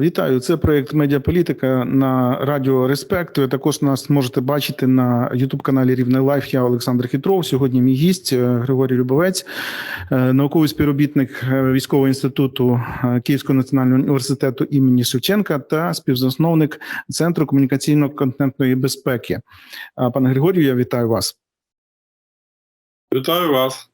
Вітаю, це проект Медіаполітика на радіо Респект. Ви також нас можете бачити на Ютуб-каналі Рівне Лайф. Я Олександр Хитров. Сьогодні мій гість е, Григорій Любовець, е, науковий співробітник е, військового інституту Київського національного університету імені Шевченка та співзасновник Центру комунікаційно-контентної безпеки. Пане Григорію, я вітаю вас. Вітаю вас.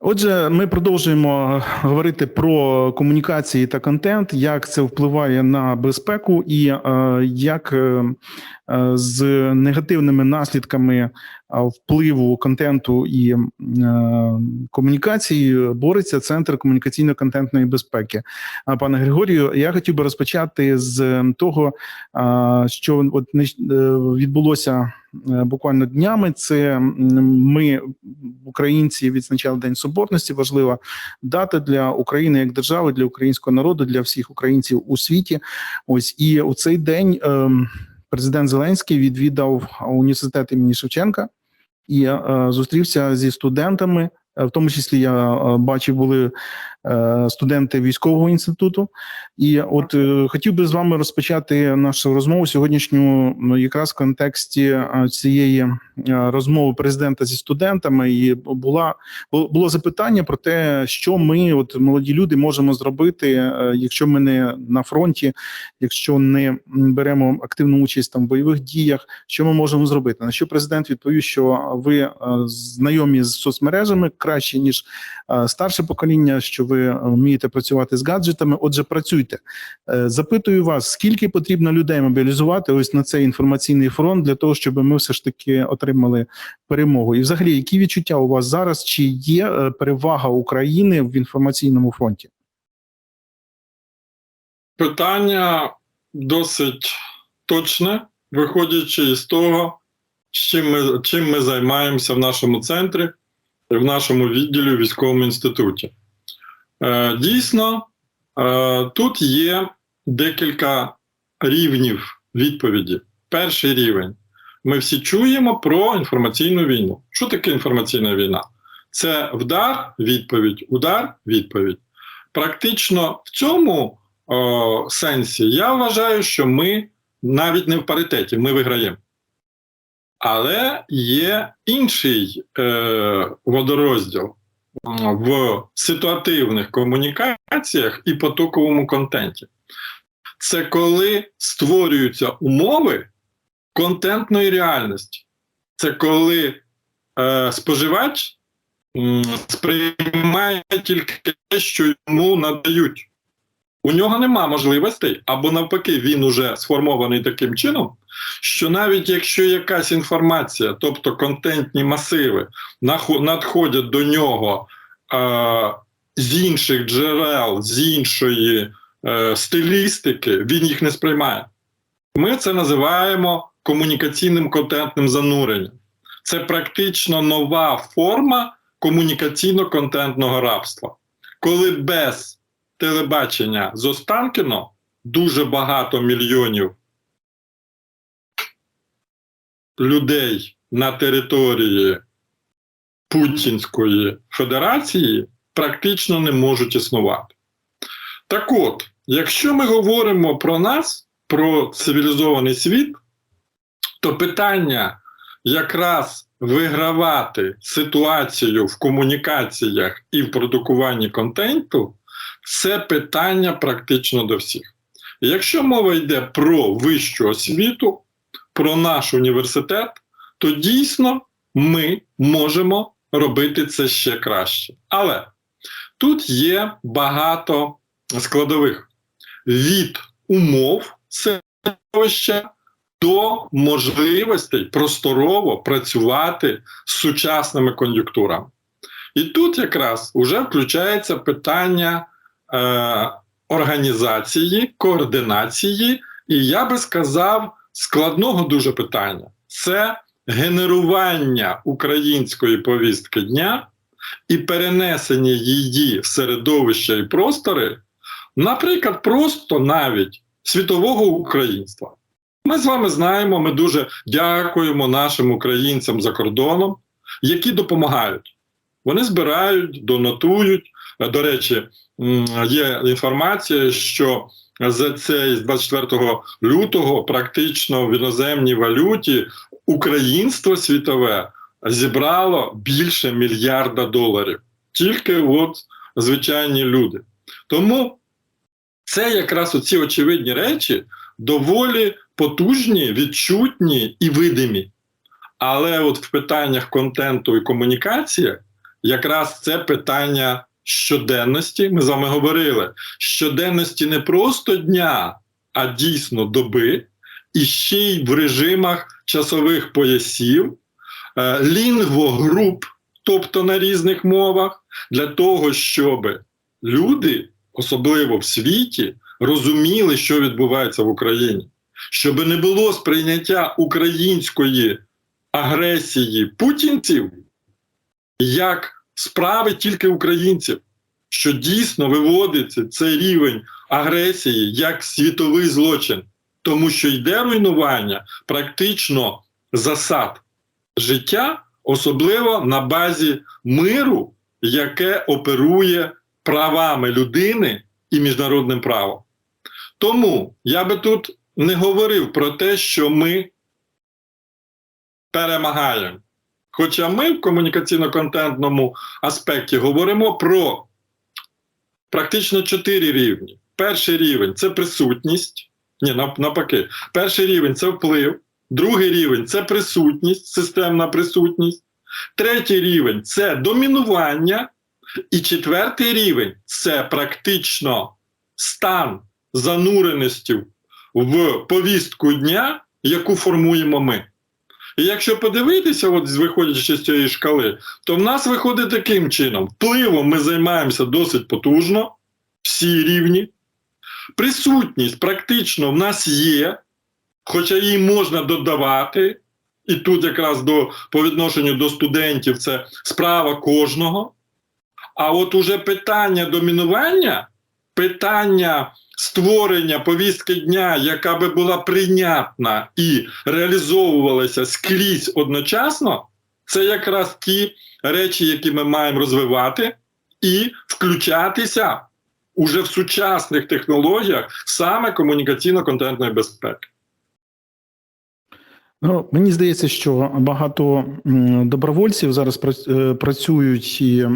Отже, ми продовжуємо говорити про комунікації та контент, як це впливає на безпеку, і е, як е, е, з негативними наслідками е, впливу контенту і е, комунікації бореться центр комунікаційно-контентної безпеки. Пане Григорію, я хотів би розпочати з того, е, що от е, відбулося е, буквально днями. Це ми, українці, відзначали День Соборності. Важлива дата для України як держави, для українського народу, для всіх українців у світі. Ось і у цей день ем, президент Зеленський відвідав університет імені Шевченка і е, зустрівся зі студентами. Е, В тому числі я е, бачив, були е, студенти військового інституту. І от хотів би з вами розпочати нашу розмову сьогоднішню ну, якраз в контексті цієї розмови президента зі студентами. І була було запитання про те, що ми, от молоді люди, можемо зробити, якщо ми не на фронті, якщо не беремо активну участь там в бойових діях, що ми можемо зробити? На що президент відповів, що ви знайомі з соцмережами краще ніж е, старше покоління, що ви вмієте працювати з гаджетами. Отже, працюйте. Е, Запитую вас, скільки потрібно людей мобілізувати ось на цей інформаційний фронт для того, щоб ми все ж таки отримали перемогу? І, взагалі, які відчуття у вас зараз? Чи є е, перевага України в інформаційному фронті? Питання досить точне, виходячи із того, чим ми, чим ми займаємося в нашому центрі, в нашому відділі у військовому інституті. Е, дійсно, е, тут є декілька рівнів відповіді. Перший рівень. Ми всі чуємо про інформаційну війну. Що таке інформаційна війна? Це вдар, відповідь, удар, відповідь. Практично в цьому о, сенсі я вважаю, що ми навіть не в паритеті, ми виграємо. Але є інший е, водорозділ в ситуативних комунікаціях і потоковому контенті. Це коли створюються умови контентної реальності. Це коли е, споживач сприймає тільки те, що йому надають. У нього нема можливостей, або навпаки, він уже сформований таким чином, що навіть якщо якась інформація, тобто контентні масиви, надходять до нього е, з інших джерел, з іншої е, стилістики, він їх не сприймає. Ми це називаємо комунікаційним контентним зануренням. Це практично нова форма комунікаційно-контентного рабства, коли без телебачення з Останкіно дуже багато мільйонів людей на території Путінської Федерації практично не можуть існувати. Так от, якщо ми говоримо про нас, про цивілізований світ, то питання якраз вигравати ситуацію в комунікаціях і в продукуванні контенту це питання практично до всіх. Якщо мова йде про вищу освіту, про наш університет, то дійсно ми можемо робити це ще краще. Але тут є багато складових від умов середовища до можливостей просторово працювати з сучасними кон'юнктурами. І тут якраз вже включається питання е, організації, координації, і я би сказав, складного дуже питання це генерування української повістки дня і перенесення її в середовище і простори, наприклад, просто навіть світового українства. Ми з вами знаємо, ми дуже дякуємо нашим українцям за кордоном, які допомагають. Вони збирають, донатують. До речі, є інформація, що за цей з 24 лютого практично в іноземній валюті українство світове зібрало більше мільярда доларів. Тільки от звичайні люди. Тому це якраз оці очевидні речі доволі потужні, відчутні і видимі. Але от в питаннях контенту і комунікації якраз це питання щоденності. Ми з вами говорили, щоденності не просто дня, а дійсно доби, і ще й в режимах часових поясів, е, лінгвогруп, тобто на різних мовах, для того, щоб люди, особливо в світі, розуміли, що відбувається в Україні, щоб не було сприйняття української агресії путінців як справи тільки українців, що дійсно виводиться цей рівень агресії як світовий злочин, тому що йде руйнування практично засад життя, особливо на базі миру, яке оперує правами людини і міжнародним правом. Тому я би тут не говорив про те, що ми перемагаємо. Хоча ми в комунікаційно-контентному аспекті говоримо про практично чотири рівні. Перший рівень це присутність. Ні, навпаки. Перший рівень це вплив, другий рівень це присутність, системна присутність. Третій рівень це домінування. І четвертий рівень це практично стан зануреності в повістку дня, яку формуємо ми. І якщо подивитися, от виходячи з цієї шкали, то в нас виходить таким чином: впливом ми займаємося досить потужно, всі рівні. Присутність практично в нас є, хоча її можна додавати. І тут якраз до, по відношенню до студентів це справа кожного. А от уже питання домінування, питання створення повістки дня, яка би була прийнятна і реалізовувалася скрізь одночасно, це якраз ті речі, які ми маємо розвивати і включатися уже в сучасних технологіях саме комунікаційно-контентної безпеки. Ну, мені здається, що багато добровольців зараз е, працюють і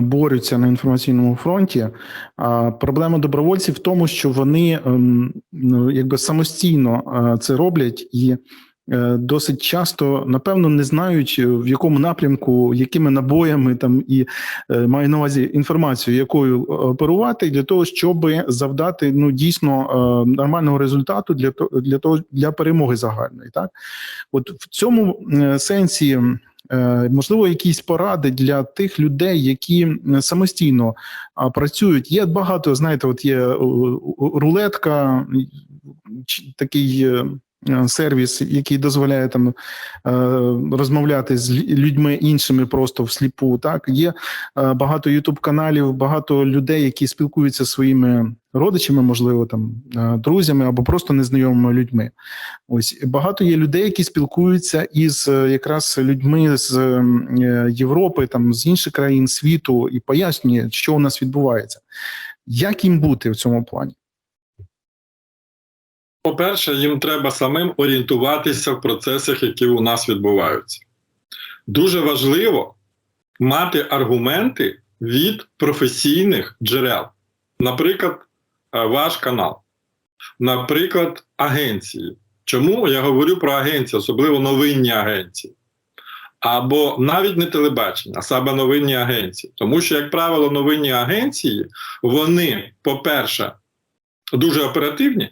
борються на інформаційному фронті. А проблема добровольців в тому, що вони ем, ну, якби самостійно е, це роблять і досить часто, напевно, не знають е, в якому напрямку, якими набоями там і е, маю на увазі інформацію, якою е, оперувати для того, щоб завдати ну дійсно е, нормального результату для того для того для перемоги загальної, так. От в цьому е, сенсі, е, можливо, якісь поради для тих людей, які самостійно працюють. Є багато, знаєте, от є е, рулетка, такий. Е, Сервіс, який дозволяє там е, розмовляти з людьми іншими просто всліпу. Так є е, багато ютуб каналів, багато людей, які спілкуються своїми родичами, можливо, там друзями або просто незнайомими людьми. Ось багато є людей, які спілкуються із якраз людьми з Європи, там з інших країн світу, і пояснює, що у нас відбувається. Як їм бути в цьому плані? По-перше, їм треба самим орієнтуватися в процесах, які у нас відбуваються. Дуже важливо мати аргументи від професійних джерел. Наприклад, е, ваш канал, наприклад, агенції. Чому я говорю про агенції, особливо новинні агенції? Або навіть не телебачення, а саме новинні агенції. Тому що, як правило, новинні агенції, вони, по-перше, дуже оперативні.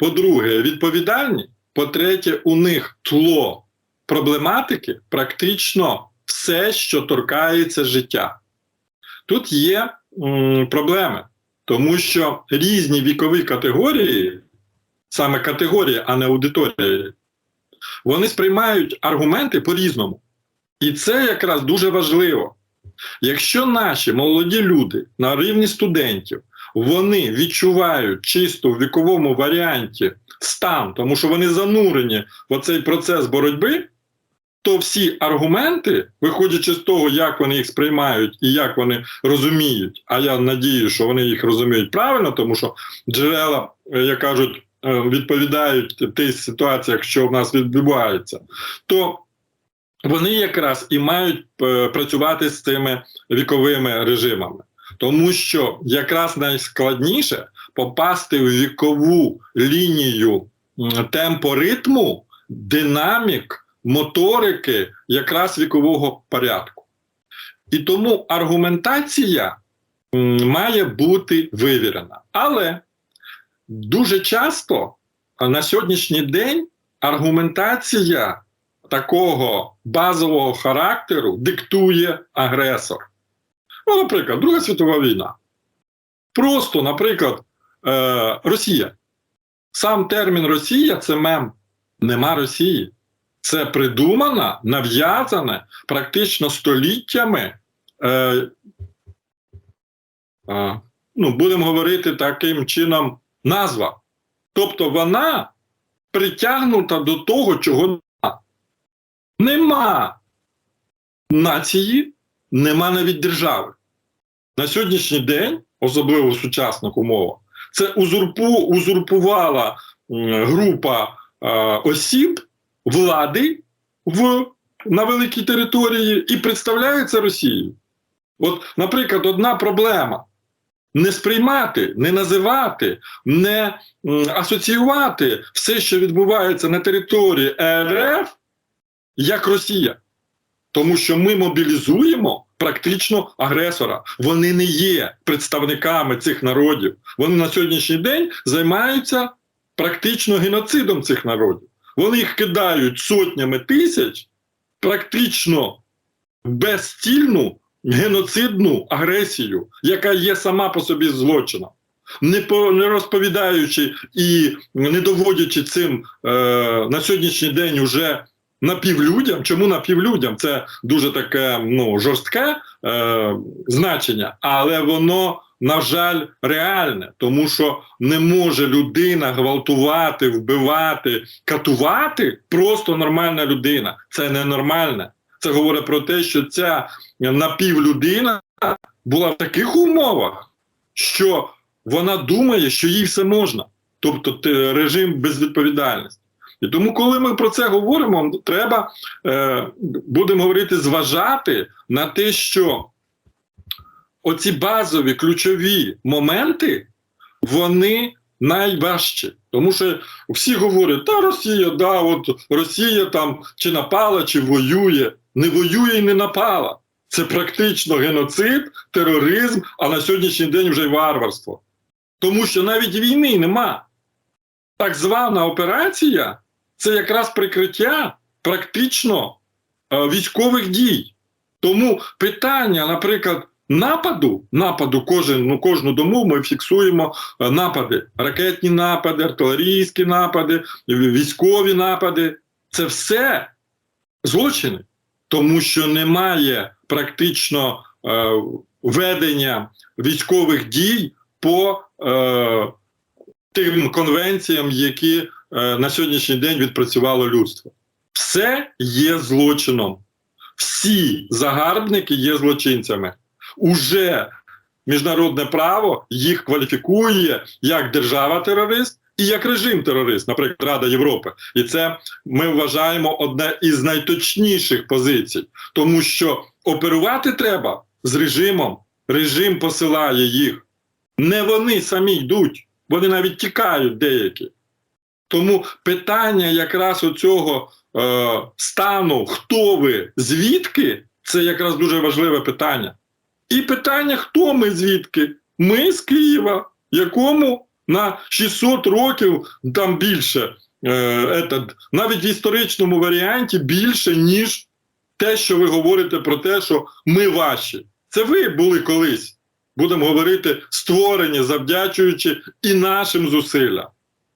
По-друге, відповідальні. По-третє, у них тло проблематики практично все, що торкається життя. Тут є м, проблеми, тому що різні вікові категорії, саме категорії, а не аудиторії, вони сприймають аргументи по-різному. І це якраз дуже важливо. Якщо наші молоді люди на рівні студентів вони відчувають чисто в віковому варіанті стан, тому що вони занурені в цей процес боротьби, то всі аргументи, виходячи з того, як вони їх сприймають і як вони розуміють, а я надію, що вони їх розуміють правильно, тому що джерела, е, як кажуть, е, відповідають тій ситуаціях, що в нас відбувається, то вони якраз і мають е, працювати з цими віковими режимами. Тому що якраз найскладніше попасти в вікову лінію темпоритму, динамік, моторики якраз вікового порядку. І тому аргументація має бути вивірена. Але дуже часто на сьогоднішній день аргументація такого базового характеру диктує агресор. Ну, наприклад, Друга світова війна. Просто, наприклад, е, Росія. Сам термін Росія це мем. Нема Росії. Це придумана, нав'язане практично століттями. Е, е, ну, будемо говорити таким чином, назва. Тобто вона притягнута до того, чого нема. Нема нації, нема навіть держави. На сьогоднішній день, особливо в сучасних умовах, це узурпу, узурпувала група е, осіб влади в, на великій території і представляється Росією. От, наприклад, одна проблема. Не сприймати, не називати, не асоціювати все, що відбувається на території РФ, як Росія. Тому що ми мобілізуємо практично агресора. Вони не є представниками цих народів. Вони на сьогоднішній день займаються практично геноцидом цих народів. Вони їх кидають сотнями тисяч, практично безцільну геноцидну агресію, яка є сама по собі злочином. Не, по, не розповідаючи і не доводячи цим е, на сьогоднішній день уже напівлюдям. Чому напівлюдям? Це дуже таке ну, жорстке е, значення, але воно, на жаль, реальне, тому що не може людина гвалтувати, вбивати, катувати просто нормальна людина. Це ненормальне. Це говорить про те, що ця напівлюдина була в таких умовах, що вона думає, що їй все можна, тобто режим безвідповідальності. І тому, коли ми про це говоримо, треба е, будемо говорити, зважати на те, що оці базові ключові моменти вони найважчі. Тому що всі говорять, та Росія, да, от Росія там чи напала, чи воює. Не воює і не напала. Це практично геноцид, тероризм, а на сьогоднішній день вже й варварство. Тому що навіть війни нема. Так звана операція це якраз прикриття практично е, військових дій. Тому питання, наприклад, нападу, нападу кожен, ну, кожну дому ми фіксуємо е, напади, ракетні напади, артилерійські напади, військові напади. Це все злочини, тому що немає практично е, ведення військових дій по е, тим конвенціям, які на сьогоднішній день відпрацювало людство. Все є злочином. Всі загарбники є злочинцями. Уже міжнародне право їх кваліфікує як держава-терорист і як режим-терорист, наприклад, Рада Європи. І це ми вважаємо одне із найточніших позицій, тому що оперувати треба з режимом. Режим посилає їх. Не вони самі йдуть, вони навіть тікають деякі. Тому питання якраз оцього е, стану, хто ви, звідки, це якраз дуже важливе питання. І питання, хто ми звідки? Ми з Києва, якому на 600 років там більше, е, етат, навіть в історичному варіанті більше, ніж те, що ви говорите про те, що ми ваші. Це ви були колись. Будемо говорити, створені, завдячуючи і нашим зусиллям.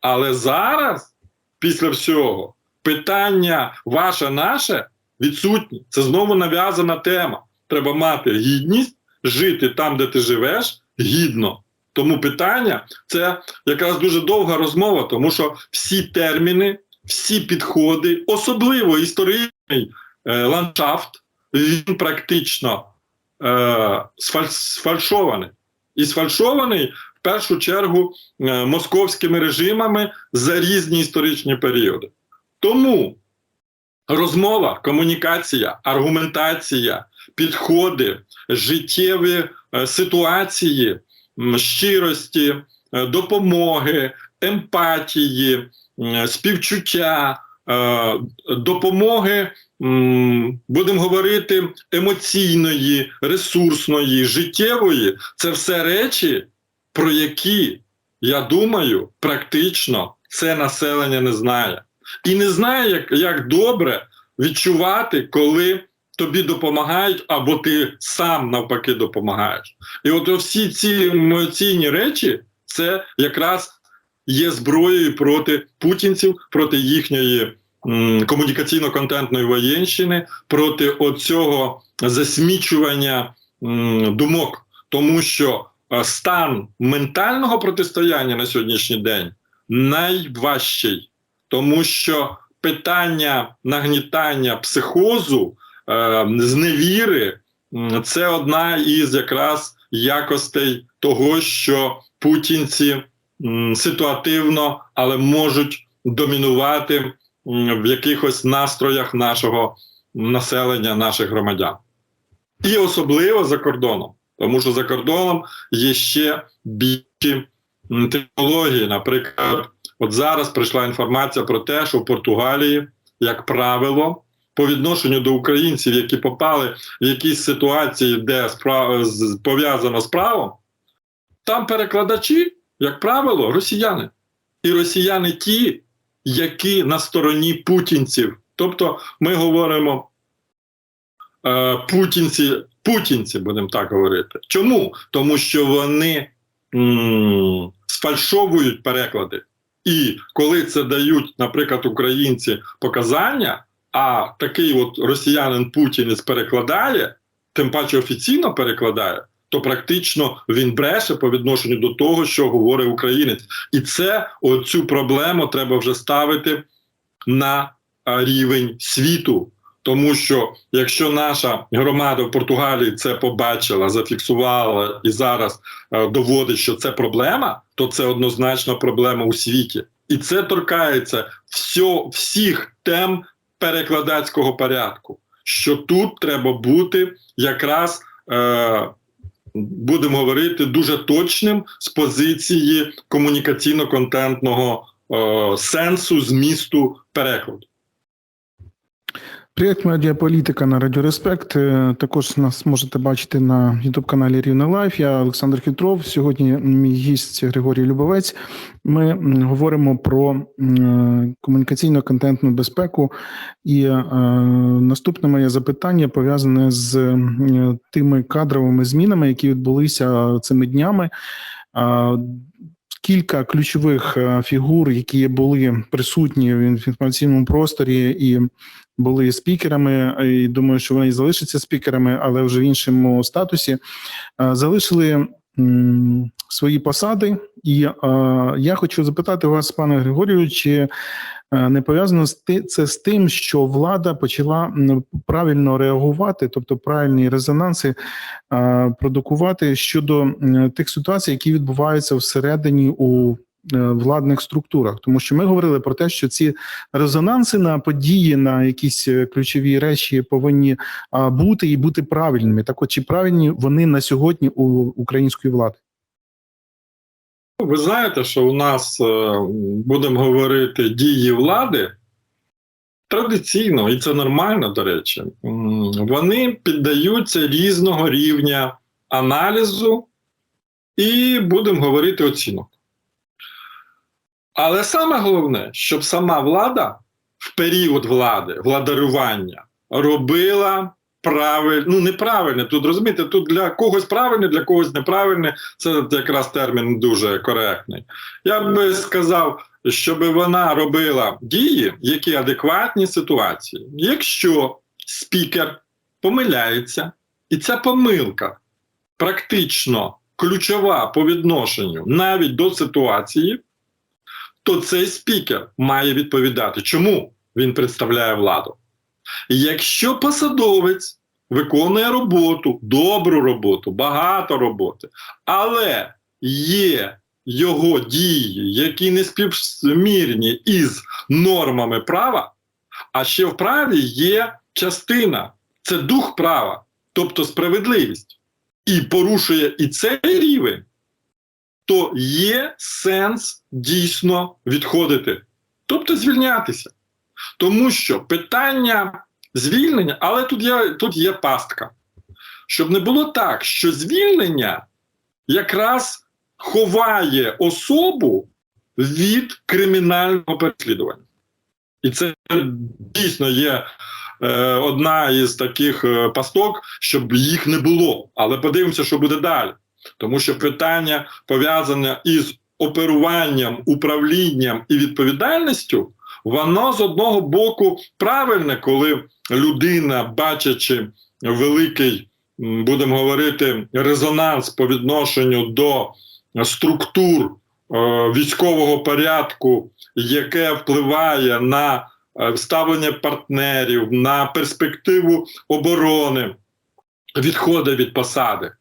Але зараз, після всього, питання ваше наше відсутні. Це знову нав'язана тема. Треба мати гідність, жити там, де ти живеш, гідно. Тому питання це якраз дуже довга розмова, тому що всі терміни, всі підходи, особливо історичний е, ландшафт він практично е, сфальшований. І сфальшований першу чергу е, московськими режимами за різні історичні періоди. Тому розмова, комунікація, аргументація, підходи, життєві е, ситуації, щирості, е, допомоги, емпатії, співчуття, допомоги, будемо говорити, емоційної, ресурсної, життєвої це все речі, про які, я думаю, практично це населення не знає. І не знає, як, як добре відчувати, коли тобі допомагають, або ти сам навпаки допомагаєш. І от всі ці емоційні речі це якраз є зброєю проти путінців, проти їхньої комунікаційно-контентної воєнщини, проти оцього засмічування думок, тому що стан ментального протистояння на сьогоднішній день найважчий, тому що питання нагнітання психозу, е, зневіри це одна із якраз якостей того, що путінці ситуативно, але можуть домінувати в якихось настроях нашого населення, наших громадян. І особливо за кордоном, тому що за кордоном є ще більші технології. Наприклад, от зараз прийшла інформація про те, що в Португалії, як правило, по відношенню до українців, які попали в якісь ситуації, де справа з- пов'язано з правом, там перекладачі, як правило, росіяни. І росіяни ті, які на стороні путінців. Тобто ми говоримо е, путінці, путінці, будемо так говорити. Чому? Тому що вони м, сфальшовують переклади. І коли це дають, наприклад, українці показання, а такий от росіянин Путінець перекладає, тим паче офіційно перекладає, то практично він бреше по відношенню до того, що говорить українець. І це оцю проблему треба вже ставити на рівень світу. Тому що якщо наша громада в Португалії це побачила, зафіксувала і зараз е, доводить, що це проблема, то це однозначно проблема у світі. І це торкається всьо, всіх тем перекладацького порядку. Що тут треба бути якраз, е, будемо говорити, дуже точним з позиції комунікаційно-контентного е, сенсу, змісту перекладу. Проєкт медіаполітика на Радіо Респект. Е, Також нас можете бачити на Ютуб каналі Рівне Лайф. Я Олександр Хитров. Сьогодні мій гість Григорій Любовець. Ми говоримо про м, комунікаційно-контентну безпеку. І е, наступне моє запитання пов'язане з тими кадровими змінами, які відбулися цими днями. Е, Кілька ключових е, фігур, які були присутні в інформаційному просторі і були спікерами, і думаю, що вони залишаться спікерами, але вже в іншому статусі, е, залишили свої посади. І е, я хочу запитати вас, пане Григорію, чи е, не пов'язано це з тим, що влада почала правильно реагувати, тобто правильні резонанси е, продукувати щодо тих ситуацій, які відбуваються всередині у е, владних структурах, тому що ми говорили про те, що ці резонанси на події, на якісь е, ключові речі повинні бути і бути правильними. Так, от чи правильні вони на сьогодні у української влади? Ви знаєте, що у нас е, будемо говорити дії влади традиційно, і це нормально, до речі, вони піддаються різного рівня аналізу і будемо говорити оцінок. Але саме головне, щоб сама влада в період влади, владарювання робила правильно, ну неправильне. Тут розумієте, тут для когось правильне, для когось неправильне. Це якраз термін дуже коректний. Я би сказав, щоб вона робила дії, які адекватні ситуації. Якщо спікер помиляється, і ця помилка практично ключова по відношенню навіть до ситуації, то цей спікер має відповідати, чому він представляє владу. Якщо посадовець виконує роботу, добру роботу, багато роботи, але є його дії, які не співмірні із нормами права, а ще в праві є частина це дух права, тобто справедливість, і порушує і цей рівень, то є сенс дійсно відходити, тобто звільнятися. Тому що питання звільнення, але тут є, тут є пастка. Щоб не було так, що звільнення якраз ховає особу від кримінального переслідування. І це дійсно є е, одна із таких е, пасток, щоб їх не було. Але подивимося, що буде далі. Тому що питання пов'язане із оперуванням, управлінням і відповідальністю, воно з одного боку правильне, коли людина, бачачи великий, будемо говорити, резонанс по відношенню до структур е, військового порядку, яке впливає на е, ставлення партнерів, на перспективу оборони, відходить від посади.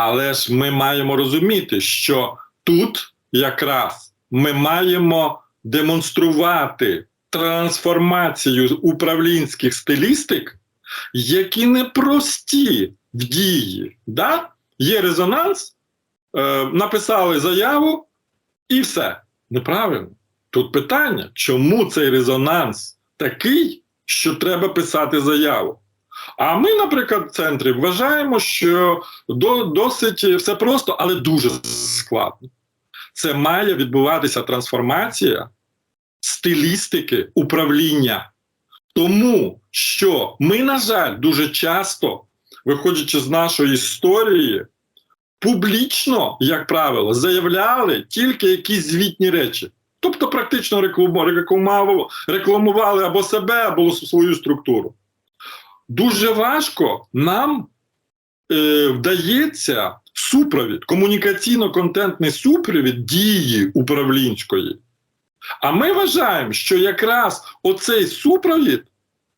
Але ж ми маємо розуміти, що тут якраз ми маємо демонструвати трансформацію управлінських стилістик, які не прості в дії. Да? Є резонанс, е, написали заяву і все. Неправильно. Тут питання, чому цей резонанс такий, що треба писати заяву? А ми, наприклад, в центрі вважаємо, що до, досить все просто, але дуже складно. Це має відбуватися трансформація стилістики управління. Тому що ми, на жаль, дуже часто, виходячи з нашої історії, публічно, як правило, заявляли тільки якісь звітні речі. Тобто, практично рекламували, або себе, або свою структуру. Дуже важко нам е, вдається супровід, комунікаційно-контентний супровід дії управлінської. А ми вважаємо, що якраз оцей супровід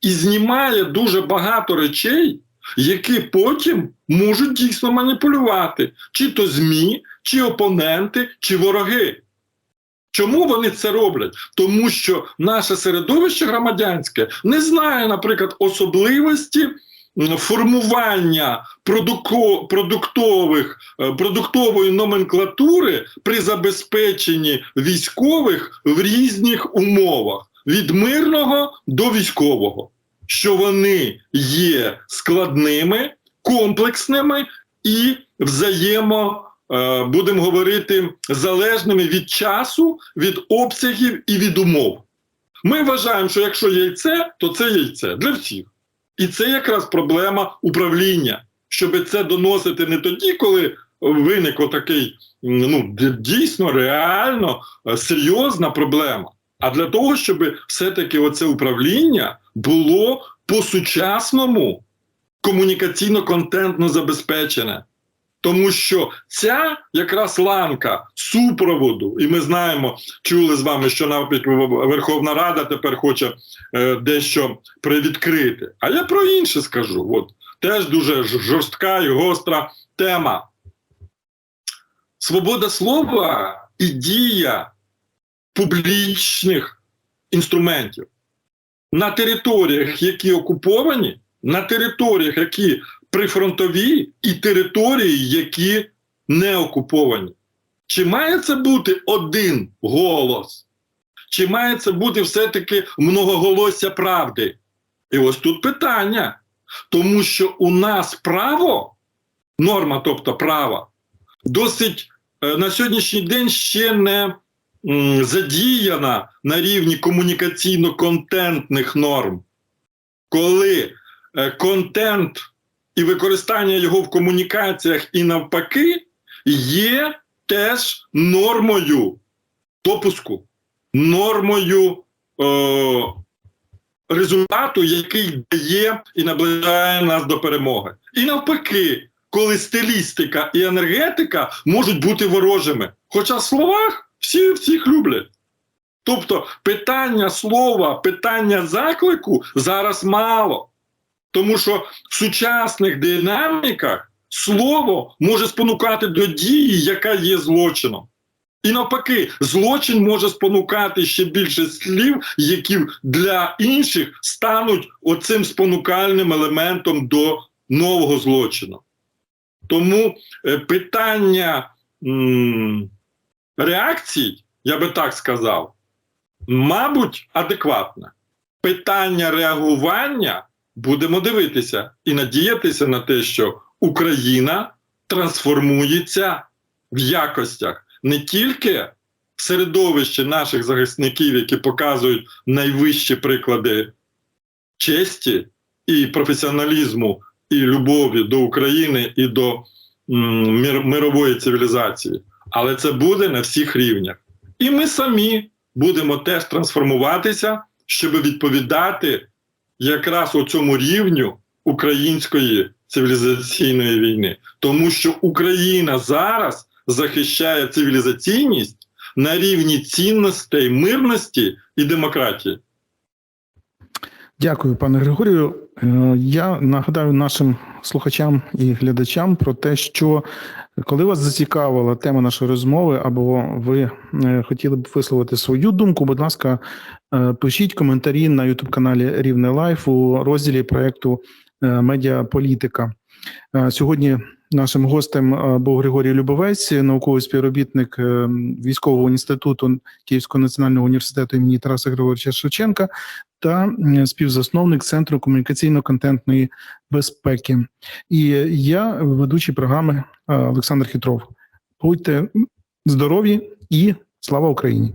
і знімає дуже багато речей, які потім можуть дійсно маніпулювати, чи то ЗМІ, чи опоненти, чи вороги. Чому вони це роблять? Тому що наше середовище громадянське не знає, наприклад, особливості формування продуктових, е, продуктової номенклатури при забезпеченні військових в різних умовах від мирного до військового, що вони є складними, комплексними і взаємо. Е, будемо говорити залежними від часу, від обсягів і від умов. Ми вважаємо, що якщо яйце, то це яйце для всіх. І це якраз проблема управління, щоб це доносити не тоді, коли виник такий ну, дійсно реально е, серйозна проблема, а для того, щоб все-таки оце управління було по-сучасному комунікаційно-контентно забезпечене. Тому що ця якраз ланка супроводу, і ми знаємо, чули з вами, що навіть Верховна Рада тепер хоче е, дещо привідкрити. А я про інше скажу. От теж дуже жорстка і гостра тема. Свобода слова і дія публічних інструментів на територіях, які окуповані, на територіях, які прифронтові і території, які не окуповані. Чи має це бути один голос? Чи має це бути все-таки многоголосся правди? І ось тут питання. Тому що у нас право, норма, тобто право, досить е, на сьогоднішній день ще не задіяна на рівні комунікаційно-контентних норм. Коли е, контент і використання його в комунікаціях і навпаки є теж нормою допуску, нормою е, результату, який дає і наближає нас до перемоги. І навпаки, коли стилістика і енергетика можуть бути ворожими. Хоча в словах всі всіх люблять. Тобто питання слова, питання заклику зараз мало. Тому що в сучасних динаміках слово може спонукати до дії, яка є злочином. І навпаки, злочин може спонукати ще більше слів, які для інших стануть оцим спонукальним елементом до нового злочину. Тому е, питання м, реакцій, я би так сказав, мабуть, адекватне. Питання реагування будемо дивитися і надіятися на те, що Україна трансформується в якостях не тільки в середовищі наших захисників, які показують найвищі приклади честі і професіоналізму, і любові до України і до мир, мирової цивілізації, але це буде на всіх рівнях. І ми самі будемо теж трансформуватися, щоб відповідати якраз у цьому рівню української цивілізаційної війни, тому що Україна зараз захищає цивілізаційність на рівні цінностей, мирності і демократії. Дякую, пане Григорію. Е, Я нагадаю нашим слухачам і глядачам про те, що коли вас зацікавила тема нашої розмови, або ви е, хотіли б висловити свою думку, будь ласка, е, пишіть коментарі на youtube каналі Рівне Лайф у розділі проекту е, Медіаполітика. Сьогодні нашим гостем е, був Григорій Любовець, науковий співробітник е, військового інституту Київського національного університету імені Тараса Григоровича Шевченка та співзасновник Центру комунікаційно-контентної безпеки. І я, ведучий програми е, Олександр Хитров. Будьте здорові і слава Україні!